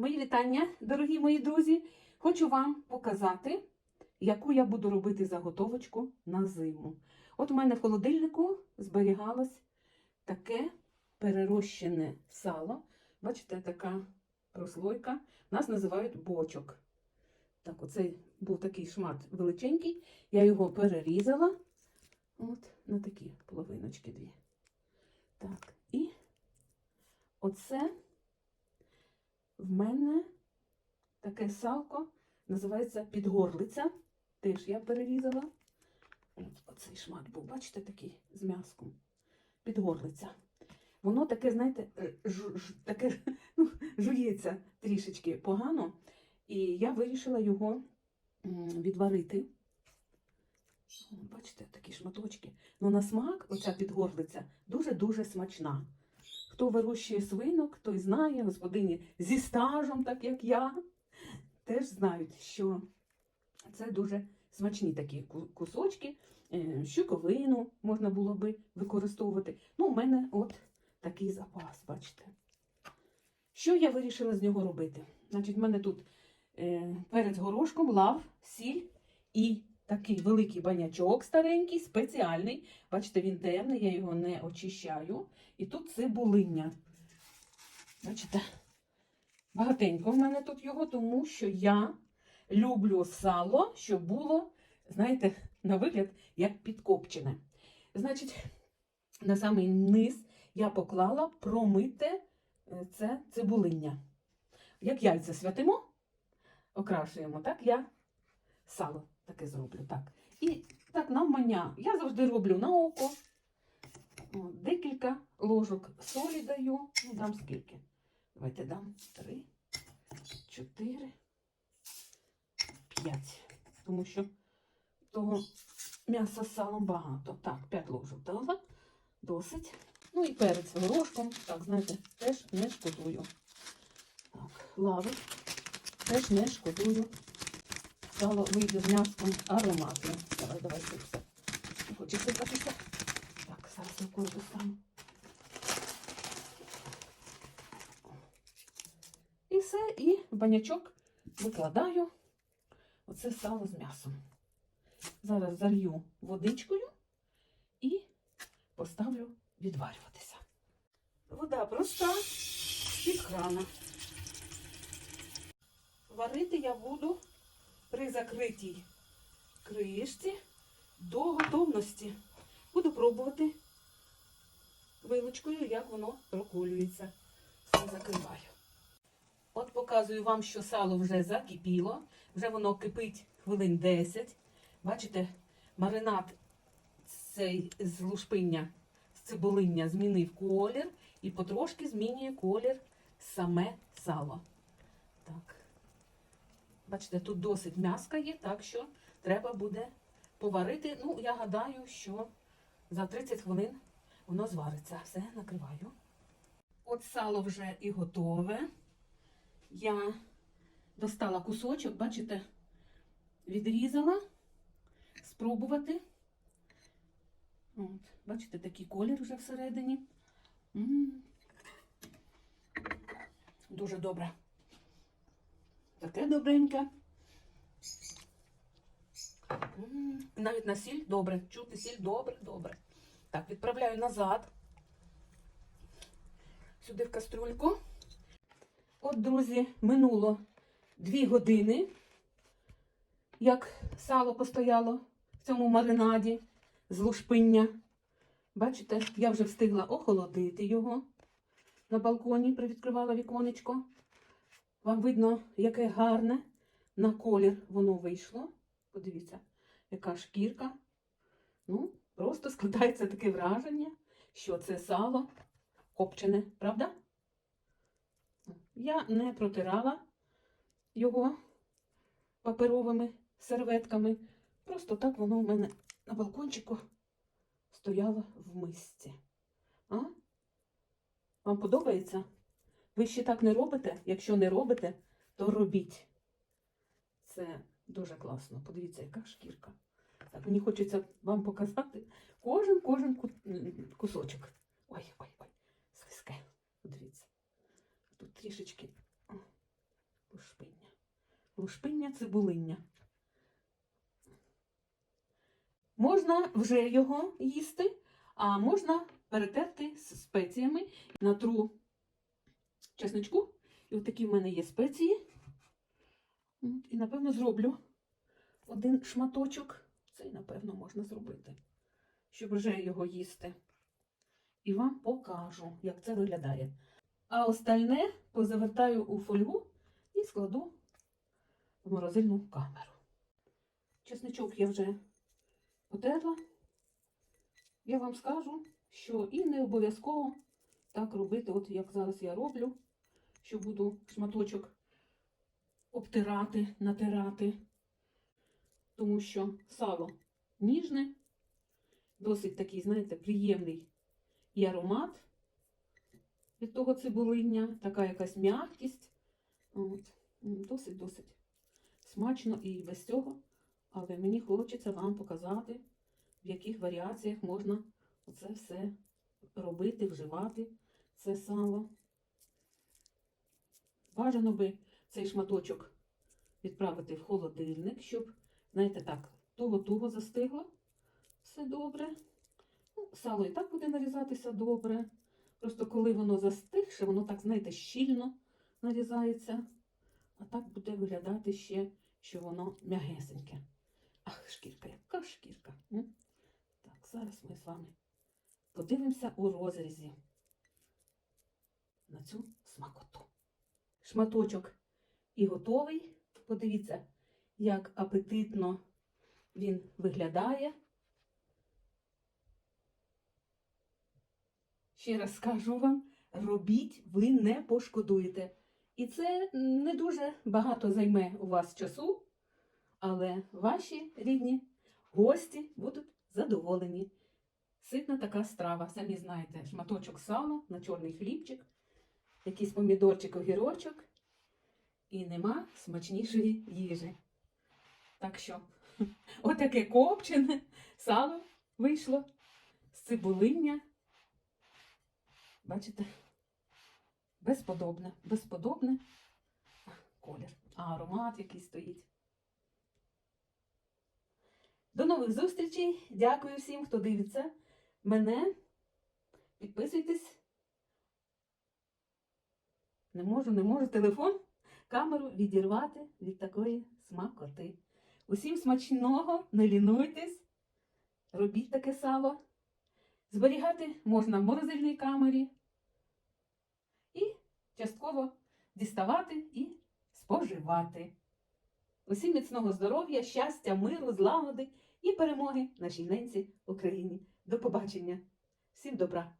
Мої вітання, дорогі мої друзі. Хочу вам показати, яку я буду робити заготовочку на зиму. От у мене в холодильнику зберігалось таке перерощене сало. Бачите, така прослойка. Нас називають бочок. Так, оцей був такий шмат величенький. Я його перерізала. От на такі половиночки дві. Так, і оце в мене таке салко називається підгорлиця. Теж я перерізала. Оцей шмат був, бачите, такий з м'яском. Підгорлиця. Воно таке, знаєте, е, жу, ж- таке, ну, жується трішечки погано. І я вирішила його відварити. Бачите, такі шматочки. Ну на смак оця підгорлиця дуже-дуже смачна. Хто вирощує свинок, той знає, господині зі стажем, так як я, теж знають, що це дуже смачні такі кусочки. Е, Щуковину можна було би використовувати. Ну, у мене от такий запас, бачите. Що я вирішила з нього робити? Значить, в мене тут е, перед горошком лав, сіль і такий великий банячок старенький, спеціальний. Бачите, він темний, я його не очищаю. І тут цибулиння. Бачите, багатенько в мене тут його, тому що я люблю сало, щоб було, знаєте, на вигляд, як підкопчене. Значить, на самий низ я поклала промите е, це цибулиння. Як яйця святимо, окрашуємо, так я сало таке зроблю. так. І так навмання. Я завжди роблю на око. Декілька ложок солі даю. Ну, дам скільки? Давайте дам три, чотири, п'ять. Тому що того м'яса з салом багато. Так, п'ять ложок дала. Досить. Ну і перець горошком. Так, знаєте, теж не шкодую. Так, лави. Теж не шкодую. Сало вийде з м'яском ароматне. Давай, давай, тут все. Не Хоче сипатися. Так, зараз кое достану. І все, і банячок викладаю оце сало з м'ясом. Зараз залью водичкою і поставлю відварюватися. Вода проста з-під крана. Варити я буду при закритій кришці до готовності. Буду пробувати вилочкою, як воно проколюється. Все закриваю. От показую вам, що сало вже закипіло, вже воно кипить хвилин 10. Бачите, маринад цей з лушпиння, з цибулиння змінив колір і потрошки змінює колір саме сало. Так. Бачите, тут досить м'яска є, так що треба буде поварити. Ну, я гадаю, що за 30 хвилин воно звариться. Все, накриваю. От сало вже і готове. Я достала кусочок, бачите, відрізала, спробувати. От, бачите, такий колір вже всередині. М. Дуже добре. Таке добреньке. Навіть на сіль добре. Чути сіль добре, добре. Так, відправляю назад. Сюди в кастрюльку. От, друзі, минуло дві години, як сало постояло в цьому маринаді з лушпиння. Бачите, я вже встигла охолодити його на балконі, привідкривала віконечко. Вам видно, яке гарне на колір воно вийшло. Подивіться, яка шкірка. Ну, просто складається таке враження, що це сало копчене, правда? Я не протирала його паперовими серветками. Просто так воно в мене на балкончику стояло в мисці. А? Вам подобається? Ви ще так не робите? Якщо не робите, то робіть. Це дуже класно. Подивіться, яка шкірка. Так, мені хочеться вам показати кожен кожен кусочок. Ой, ой, ой, слизьке. Подивіться. Тут трішечки о, лушпиння цибулиння. Можна вже його їсти, а можна перетерти з спеціями. Натру чесничку. І от такі в мене є спеції. І, напевно, зроблю один шматочок. Цей, напевно, можна зробити, щоб вже його їсти. І вам покажу, як це виглядає. А остальне позавертаю у фольгу і складу в морозильну камеру. Чесничок я вже потерла. Я вам скажу, що і не обов'язково так робити, от як зараз я роблю, що буду шматочок обтирати, натирати, тому що сало ніжне, досить такий, знаєте, приємний і аромат від того цибулиння, така якась м'якість. Досить-досить смачно і без цього. Але мені хочеться вам показати, в яких варіаціях можна оце все робити, вживати, це сало. Бажано би цей шматочок відправити в холодильник, щоб, знаєте, так, туго-туго застигло. Все добре. Ну, сало і так буде нарізатися добре. Просто коли воно застигше, воно так, знаєте, щільно нарізається. А так буде виглядати ще, що воно м'ягесеньке. Ах, шкірка, яка шкірка. Так, зараз ми з вами подивимося у розрізі на цю смакоту. Шматочок і готовий. Подивіться, як апетитно він виглядає. Ще раз скажу вам, робіть, ви не пошкодуєте. І це не дуже багато займе у вас часу, але ваші рідні гості будуть задоволені. Ситна така страва, самі знаєте, шматочок сала на чорний хлібчик, якийсь помідорчик, огірочок, і нема смачнішої їжі. Так що, отаке копчене сало вийшло з цибулиння. Бачите? Безподобне, безподобне колір, а аромат який стоїть. До нових зустрічей. Дякую всім, хто дивиться мене. Підписуйтесь. Не можу, не можу телефон, камеру відірвати від такої смакоти. Усім смачного, не лінуйтесь, робіть таке сало. Зберігати можна в морозильній камері і частково діставати і споживати. Усім міцного здоров'я, щастя, миру, злагоди і перемоги нашій ненці Україні. До побачення. Всім добра!